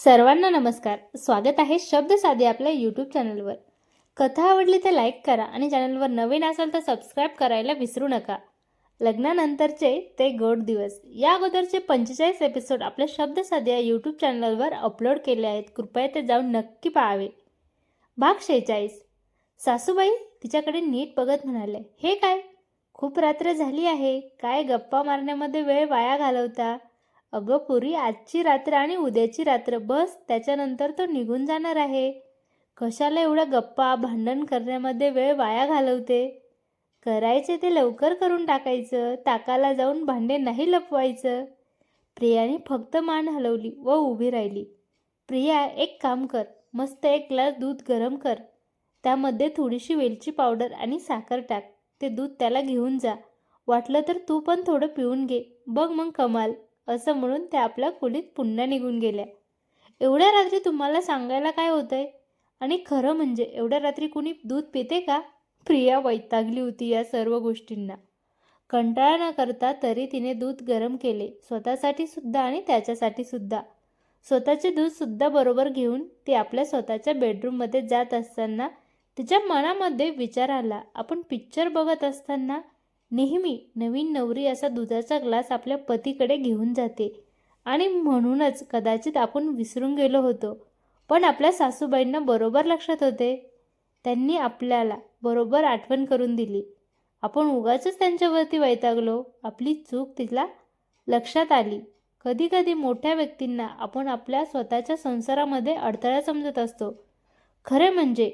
सर्वांना नमस्कार. स्वागत आहे शब्द साधे आपल्या यूट्यूब चॅनलवर कथा आवडली तर लाईक करा आणि चॅनलवर नवीन असाल तर सबस्क्राईब करायला विसरू नका. लग्नानंतरचे ते गोड दिवस. या अगोदरचे पंचेचाळीस एपिसोड आपल्या शब्द साधे या यूट्यूब चॅनलवर अपलोड केले आहेत. कृपया ते जाऊन नक्की पाहावे. भाग शेहेचाळीस. सासूबाई तिच्याकडे नीट बघत म्हणाले हे काय? खूप रात्र झाली आहे. काय गप्पा मारण्यामध्ये वेळ वाया घालवता? अगं पुरी आजची रात्र आणि उद्याची रात्र बस त्याच्यानंतर तो निघून जाणार आहे. कशाला एवढ्या गप्पा भांडण करण्यामध्ये वेळ वाया घालवते? करायचे ते लवकर करून टाकायचं ताकाला जाऊन भांडे नाही लपवायचं. प्रियाने फक्त मान हलवली व उभी राहिली. प्रिया एक काम कर मस्त एक ग्लास दूध गरम कर. त्यामध्ये थोडीशी वेलची पावडर आणि साखर टाक. ते दूध त्याला घेऊन जा. वाटलं तर तू पण थोडं पिऊन घे. बघ मग कमाल. असं म्हणून त्या आपल्या खोलीत पुन्हा निघून गेल्या. एवढ्या रात्री तुम्हाला सांगायला काय होतंय? आणि खरं म्हणजे एवढ्या रात्री कुणी दूध पिते का? प्रिया वैतागली होती या सर्व गोष्टींना. कंटाळा न करता तरी तिने दूध गरम केले. स्वतःसाठी सुद्धा आणि त्याच्यासाठी सुद्धा. स्वतःचे दूध सुद्धा बरोबर घेऊन ती आपल्या स्वतःच्या बेडरूममध्ये जात असताना तिच्या मनामध्ये विचार आला. आपण पिक्चर बघत असताना नेहमी नवीन नवरी असा दुधाचा ग्लास आपल्या पतीकडे घेऊन जाते. आणि म्हणूनच कदाचित आपण विसरून गेलो होतो. पण आपल्या सासूबाईंना बरोबर लक्षात होते. त्यांनी आपल्याला बरोबर आठवण करून दिली. आपण उगाच त्यांच्यावरती वैतागलो. आपली चूक तिला लक्षात आली. कधीकधी मोठ्या व्यक्तींना आपण आपल्या स्वतःच्या संसारामध्ये अडथळा समजत असतो. खरे म्हणजे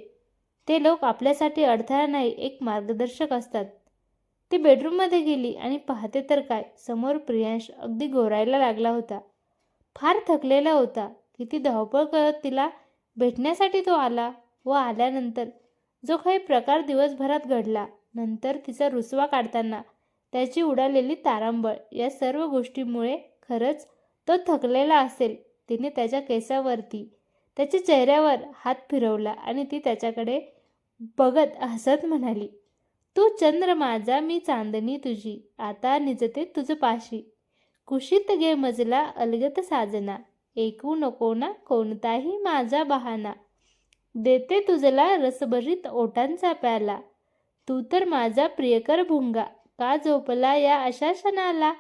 ते लोक आपल्यासाठी अडथळा नाही एक मार्गदर्शक असतात. ती बेडरूममध्ये गेली आणि पाहते तर काय समोर प्रियांश अगदी गोरायला लागला होता. फार थकलेला होता किती धावपळ करत तिला भेटण्यासाठी तो आला व आल्यानंतर जो काही प्रकार दिवसभरात घडला नंतर तिचा रुसवा काढताना त्याची उडालेली तारांबळ या सर्व गोष्टीमुळे खरंच तो थकलेला असेल. तिने त्याच्या केसावरती त्याच्या चेहऱ्यावर हात फिरवला आणि ती त्याच्याकडे बघत हसत म्हणाली तू चंद्र माझा मी चांदणी तुझी आता निजते तुझ पाशी. कुशीत गे मजला अलगत साजना ऐकू नको ना कोणताही माझा बहाना. देते तुझला रसभरीत ओटांचा प्याला. तू तर माझा प्रियकर भुंगा का झोपला या अशा क्षणाला?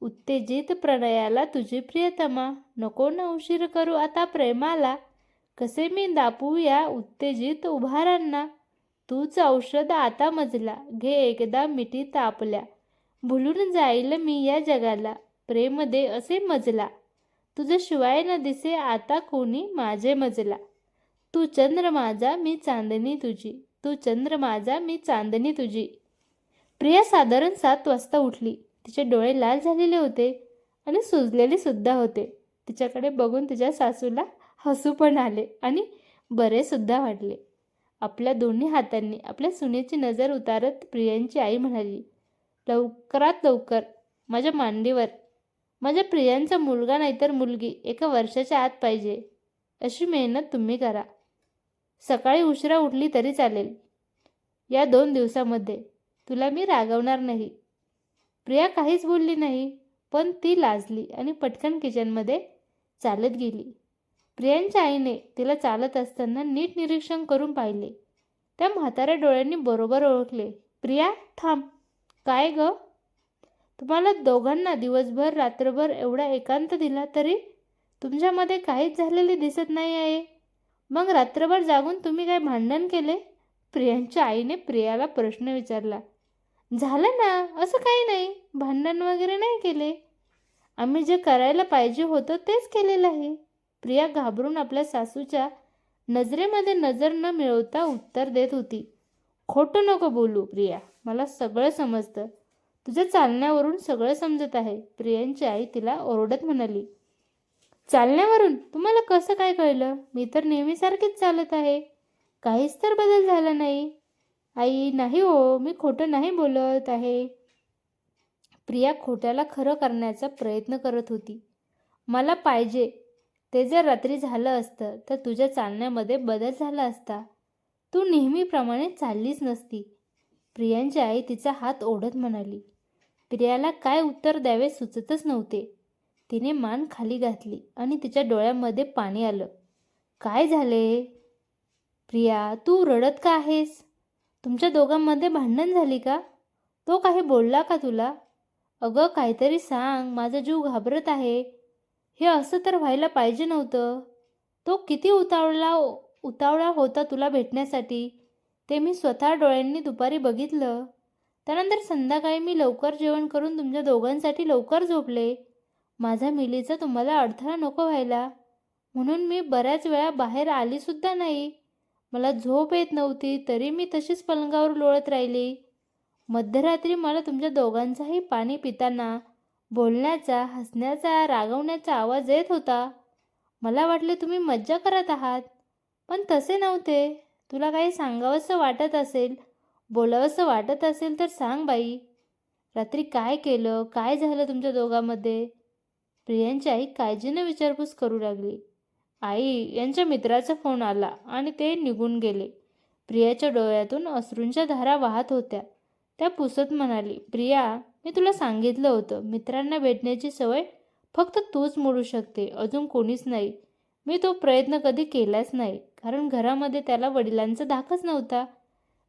उत्तेजित प्रणयाला तुझी प्रियतमा नको ना उशीर करू आता प्रेमाला. कसे मी दापू या उत्तेजित उभारांना? तूच औषध आता मजला. घे एकदा मिठी तापल्या. भुलून जाईल मी या जगाला. प्रेम दे असे मजला. तुझं शिवाय न दिसे आता कोणी माझे मजला. तू चंद्र माझा मी चांदणी तुझी. तू चंद्र माझा मी चांदणी तुझी. प्रिया साधारण सात वाजता उठली. तिचे डोळे लाल झालेले होते आणि सुजलेले सुद्धा होते. तिच्याकडे बघून तिच्या सासूला हसू पण आले आणि बरेसुद्धा वाटले. आपल्या दोन्ही हातांनी आपल्या सुनेची नजर उतारत प्रियांची आई म्हणाली लवकरात लवकर माझ्या मांडीवर. माझ्या प्रियांचा मुलगा नाहीतर मुलगी एका वर्षाच्या आत पाहिजे. अशी मेहनत तुम्ही करा. सकाळी उशिरा उठली तरी चालेल. या दोन दिवसामध्ये तुला मी रागवणार नाही. प्रिया काहीच बोलली नाही पण ती लाजली आणि पटकन किचनमध्ये चालत गेली. प्रियांच्या आईने तिला चालत असताना नीट निरीक्षण करून पाहिले. त्या म्हाताऱ्या डोळ्यांनी बरोबर ओळखले. प्रिया थांब. काय ग? तुम्हाला दोघांना दिवसभर रात्रभर एवढा एकांत दिला तरी तुमच्यामध्ये काहीच झालेले दिसत नाही आहे. मग रात्रभर जागून तुम्ही काय भांडण केले? प्रियांच्या आईने प्रियाला प्रश्न विचारला. झालं ना असं काही नाही. भांडण वगैरे नाही केले. आम्ही जे करायला पाहिजे होतं तेच केलेलं आहे. प्रिया घाबरून आपल्या सासूच्या नजरेमध्ये नजर न मिळवता उत्तर देत होती. खोटं नको बोलू प्रिया मला सगळं समजतं. तुझ्या चालण्यावरून सगळं समजत आहे प्रियांची आई तिला ओरडत म्हणाली. चालण्यावरून? तुम्हाला कसं काय कळलं? मी तर नेहमीसारखीच चालत आहे. काहीच तर बदल झाला नाही. आई नाही हो मी खोटं नाही बोलत आहे. प्रिया खोट्याला खरं करण्याचा प्रयत्न करत होती. मला पाहिजे ते जर रात्री झालं असतं तर तुझ्या चालण्यामध्ये बदल झाला असता. तू नेहमीप्रमाणे चाललीच नसती. प्रियांची आई तिचा हात ओढत म्हणाली प्रियाला काय उत्तर द्यावे सुचतच नव्हते. तिने मान खाली घातली आणि तिच्या डोळ्यामध्ये पाणी आलं. काय झाले? प्रिया तू रडत का आहेस? तुमच्या दोघांमध्ये भांडण झाली का? तो काही बोलला का तुला? अगं काहीतरी सांग माझा जीव घाबरत आहे. हे असं तर व्हायला पाहिजे नव्हतं. तो किती उतावळा उतावळा होता तुला भेटण्यासाठी ते मी स्वतः डोळ्यांनी दुपारी बघितलं. त्यानंतर संध्याकाळी मी लवकर जेवण करून तुमच्या दोघांसाठी लवकर झोपले. माझ्या मिलीचा तुम्हाला अडथळा नको व्हायला. म्हणून मी बऱ्याच वेळा बाहेर आलीसुद्धा नाही. मला झोप येत नव्हती तरी मी तशीच पलंगावर लोळत राहिली. मध्यरात्री मला तुमच्या दोघांचाही पाणी पिताना बोलण्याचा हसण्याचा रागवण्याचा आवाज येत होता. मला वाटले तुम्ही मज्जा करत आहात. पण तसे नव्हते. तुला काही सांगावंसं वाटत असेल? बोलावंसं वाटत असेल तर सांग बाई. रात्री काय केलं? काय झालं तुमच्या दोघांमध्ये? प्रियांची आई काळजीने विचारपूस करू लागली. आई यांच्या मित्राचा फोन आला आणि ते निघून गेले. प्रियाच्या डोळ्यातून अश्रूंच्या धारा वाहत होत्या. त्या पुसत म्हणाली प्रिया मी तुला सांगितलं होतं मित्रांना भेटण्याची सवय फक्त तूच मोडू शकते अजून कोणीच नाही. मी तो प्रयत्न कधी केलाच नाही कारण घरामध्ये त्याला वडिलांचा धाकच नव्हता.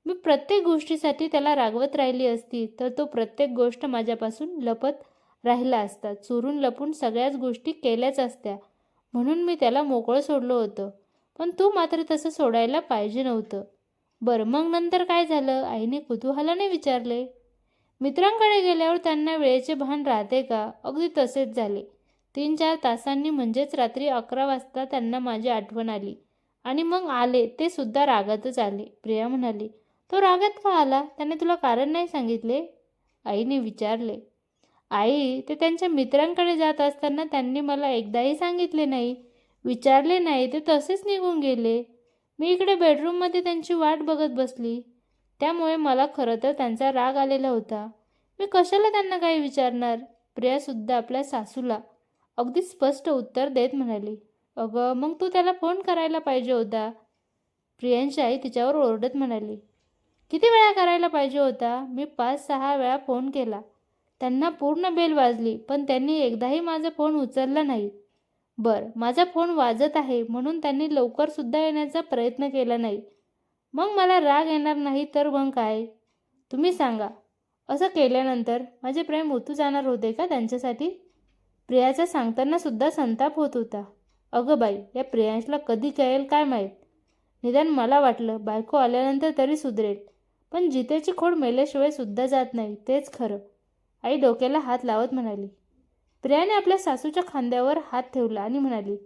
मी प्रत्येक गोष्टीसाठी त्याला रागवत राहिली असती तर तो प्रत्येक गोष्ट माझ्यापासून लपत राहिला असता चोरून लपून सगळ्याच गोष्टी केल्याच असत्या. म्हणून मी त्याला मोकळं सोडलं होतं पण तू मात्र तसं सोडायला पाहिजे नव्हतं. बरं मग नंतर काय झालं? आईने कुतूहलाने विचारले. मित्रांकडे गेल्यावर त्यांना वेळेचे भान राहते का? अगदी तसेच झाले. तीन चार तासांनी म्हणजेच रात्री अकरा वाजता त्यांना माझी आठवण आली. आणि मग आले ते सुद्धा रागातच आले. प्रिया म्हणाली तो रागात का आला? त्याने तुला कारण नाही सांगितले? आईने विचारले आई ते त्यांच्या मित्रांकडे जात असताना त्यांनी मला एकदाही सांगितले नाही. विचारले नाही ते तसेच निघून गेले. मी इकडे बेडरूममध्ये त्यांची वाट बघत बसली. त्यामुळे मला खरं तर त्यांचा राग आलेला होता. मी कशाला त्यांना काही विचारणार? प्रियासुद्धा आपल्या सासूला अगदी स्पष्ट उत्तर देत म्हणाली. अगं मग तू त्याला फोन करायला पाहिजे होता? प्रियांची आई तिच्यावर ओरडत म्हणाली. किती वेळा करायला पाहिजे होता? मी पाच सहा वेळा फोन केला. त्यांना पूर्ण बेल वाजली पण त्यांनी एकदाही माझा फोन उचलला नाही. बरं माझा फोन वाजत आहे म्हणून त्यांनी लवकरसुद्धा येण्याचा प्रयत्न केला नाही. मग मला राग येणार नाही तर मग काय? तुम्ही सांगा. असं केल्यानंतर माझे प्रेम ओतू जाणार होते का त्यांच्यासाठी? प्रियाचा सांगताना सुद्धा संताप होत होता. अगं बाई या प्रियांशला कधी कळेल काय माहीत? निदान मला वाटलं बायको आल्यानंतर तरी सुधरेल. पण जितेची खोड मेल्याशिवाय सुद्धा जात नाही तेच खरं. आई डोक्याला हात लावत म्हणाली. प्रियाने आपल्या सासूच्या खांद्यावर हात ठेवला आणि म्हणाली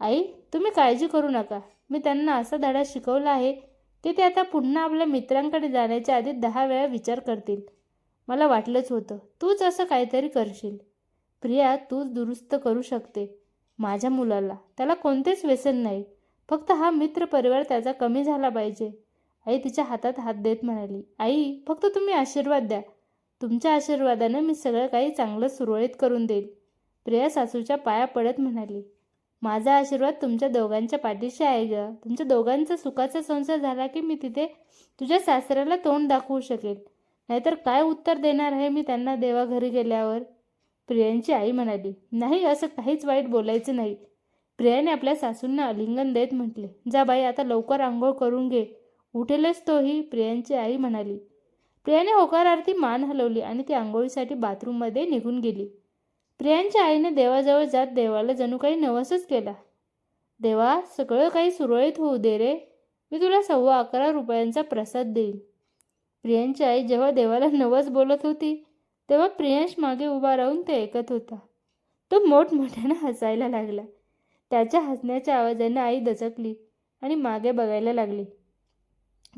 आई तुम्ही काळजी करू नका. मी त्यांना असा धडा शिकवला आहे ते ते आता पुन्हा आपल्या मित्रांकडे जाण्याच्या आधी दहा वेळा विचार करतील. मला वाटलंच होतं तूच असं काहीतरी करशील. प्रिया तूच दुरुस्त करू शकते माझ्या मुलाला. त्याला कोणतेच व्यसन नाही. फक्त हा मित्र परिवार त्याचा कमी झाला पाहिजे. आई तिच्या हातात हात देत म्हणाली आई फक्त तुम्ही आशीर्वाद द्या. तुमच्या आशीर्वादानं मी सगळं काही चांगलं सुरळीत करून देईल. प्रिया सासूच्या पाया पडत म्हणाली माझा आशीर्वाद तुमच्या दोघांच्या पाठीशी आहे ग. तुमच्या दोघांचा सुखाचा संसार झाला की मी तिथे तुझ्या सासऱ्याला तोंड दाखवू शकेल. नाहीतर काय उत्तर देणार आहे मी त्यांना देवा घरी गेल्यावर? प्रियांची आई म्हणाली नाही असं काहीच वाईट बोलायचं नाही. प्रियाने आपल्या सासूंना आलिंगन देत म्हटले जा बाई आता लवकर आंघोळ करून घे. उठेलच तोही प्रियांची आई म्हणाली. प्रियाने होकारार्थी मान हलवली आणि ती आंघोळीसाठी बाथरूममध्ये निघून गेली. प्रियांच्या आईने देवाजवळ जात देवाला जणू काही नवसच केला. देवा सगळं काही सुरळीत होऊ दे रे. मी तुला सव्वा अकरा रुपयांचा प्रसाद देईल प्रियांची आई जेव्हा देवाला नवस बोलत होती तेव्हा प्रियांश मागे उभा राहून ते ऐकत होता. तो मोठमोठ्यानं हसायला लागला. त्याच्या हसण्याच्या आवाजाने आई दचकली आणि मागे बघायला लागली.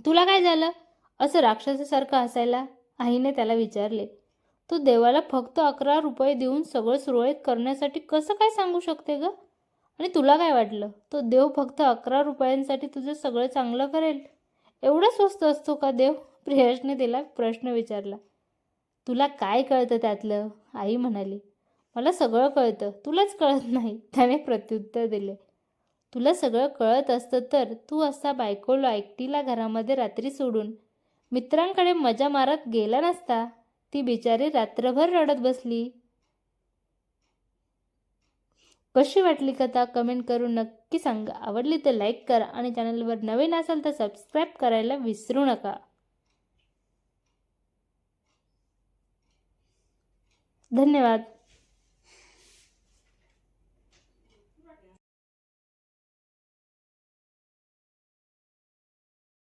तुला काय झालं? असं राक्षसासारखं हसायला? आईने त्याला विचारले. तू देवाला फक्त अकरा रुपये देऊन सगळं सुरळीत करण्यासाठी कसं काय सांगू शकते ग? आणि तुला काय वाटलं? तो देव फक्त अकरा रुपयांसाठी तुझं सगळं चांगलं करेल. एवढं स्वस्त असतो का देव? प्रियाशने तिला प्रश्न विचारला. तुला काय कळतं त्यातलं? आई म्हणाली. मला सगळं कळतं. तुलाच कळत नाही. त्याने प्रत्युत्तर दिले. तुला सगळं कळत असतं तर तू असा बायकोला एकटीला घरामध्ये रात्री सोडून मित्रांकडे मजा मारत गेला नसता? ती बिचारी रात्रभर रडत बसली. कशी वाटली कथा? कमेंट करून नक्की सांगा. आवडली तर लाईक करा आणि चॅनलवर नवीन असाल तर सबस्क्राईब करायला विसरू नका. धन्यवाद.